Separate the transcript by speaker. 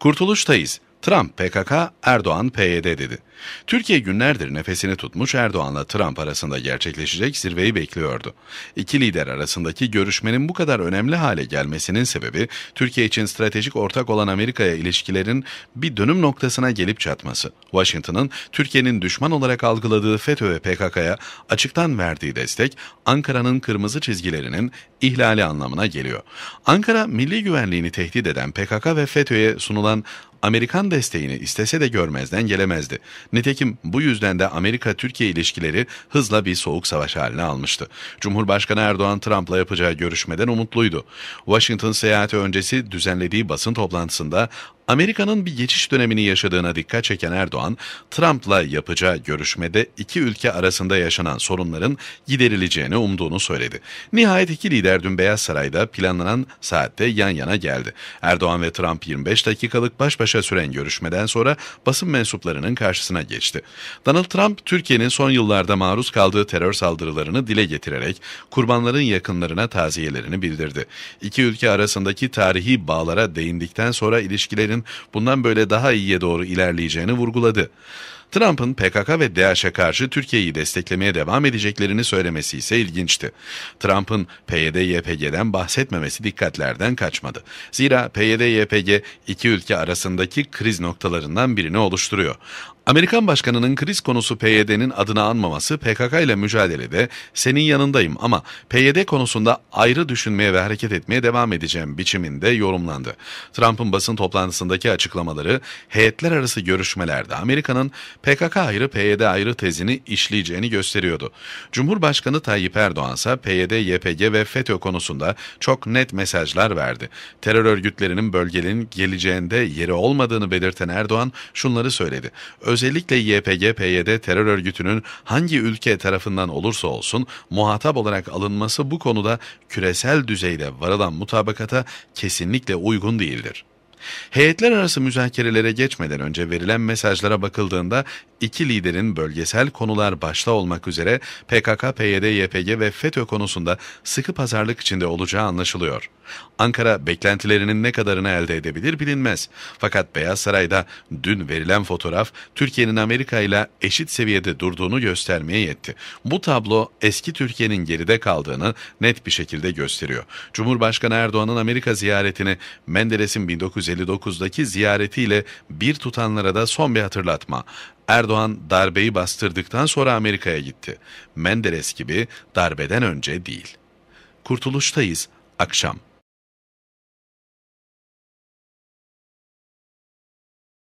Speaker 1: Kurtuluştayız. Trump PKK, Erdoğan PYD dedi. Türkiye günlerdir nefesini tutmuş Erdoğan'la Trump arasında gerçekleşecek zirveyi bekliyordu. İki lider arasındaki görüşmenin bu kadar önemli hale gelmesinin sebebi Türkiye için stratejik ortak olan Amerika'ya ilişkilerin bir dönüm noktasına gelip çatması. Washington'ın Türkiye'nin düşman olarak algıladığı FETÖ ve PKK'ya açıktan verdiği destek Ankara'nın kırmızı çizgilerinin ihlali anlamına geliyor. Ankara milli güvenliğini tehdit eden PKK ve FETÖ'ye sunulan Amerikan desteğini istese de görmezden gelemezdi. Nitekim bu yüzden de Amerika-Türkiye ilişkileri hızla bir soğuk savaş haline almıştı. Cumhurbaşkanı Erdoğan Trump'la yapacağı görüşmeden umutluydu. Washington seyahati öncesi düzenlediği basın toplantısında Amerika'nın bir geçiş dönemini yaşadığına dikkat çeken Erdoğan, Trump'la yapacağı görüşmede iki ülke arasında yaşanan sorunların giderileceğini umduğunu söyledi. Nihayet iki lider dün Beyaz Saray'da planlanan saatte yan yana geldi. Erdoğan ve Trump 25 dakikalık baş başa süren görüşmeden sonra basın mensuplarının karşısına geçti. Donald Trump, Türkiye'nin son yıllarda maruz kaldığı terör saldırılarını dile getirerek kurbanların yakınlarına taziyelerini bildirdi. İki ülke arasındaki tarihi bağlara değindikten sonra ilişkilerin bundan böyle daha iyiye doğru ilerleyeceğini vurguladı. Trump'ın PKK ve DAEŞ'e karşı Türkiye'yi desteklemeye devam edeceklerini söylemesi ise ilginçti. Trump'ın PYD-YPG'den bahsetmemesi dikkatlerden kaçmadı. Zira PYD-YPG iki ülke arasındaki kriz noktalarından birini oluşturuyor. Amerikan başkanının kriz konusu PYD'nin adını anmaması PKK ile mücadelede senin yanındayım ama PYD konusunda ayrı düşünmeye ve hareket etmeye devam edeceğim biçiminde yorumlandı. Trump'ın basın toplantısındaki açıklamaları heyetler arası görüşmelerde Amerika'nın PKK ayrı PYD ayrı tezini işleyeceğini gösteriyordu. Cumhurbaşkanı Tayyip Erdoğan ise PYD, YPG ve FETÖ konusunda çok net mesajlar verdi. Terör örgütlerinin bölgenin geleceğinde yeri olmadığını belirten Erdoğan şunları söyledi. Özellikle YPG, PYD terör örgütünün hangi ülke tarafından olursa olsun muhatap olarak alınması bu konuda küresel düzeyde varılan mutabakata kesinlikle uygun değildir. Heyetler arası müzakerelere geçmeden önce verilen mesajlara bakıldığında iki liderin bölgesel konular başta olmak üzere PKK, PYD, YPG ve FETÖ konusunda sıkı pazarlık içinde olacağı anlaşılıyor. Ankara beklentilerinin ne kadarını elde edebilir bilinmez. Fakat Beyaz Saray'da dün verilen fotoğraf Türkiye'nin Amerika ile eşit seviyede durduğunu göstermeye yetti. Bu tablo eski Türkiye'nin geride kaldığını net bir şekilde gösteriyor. Cumhurbaşkanı Erdoğan'ın Amerika ziyaretini Menderes'in 1959'daki ziyaretiyle bir tutanlara da son bir hatırlatma. Erdoğan darbeyi bastırdıktan sonra Amerika'ya gitti. Menderes gibi darbeden önce değil. Kurtuluştayız akşam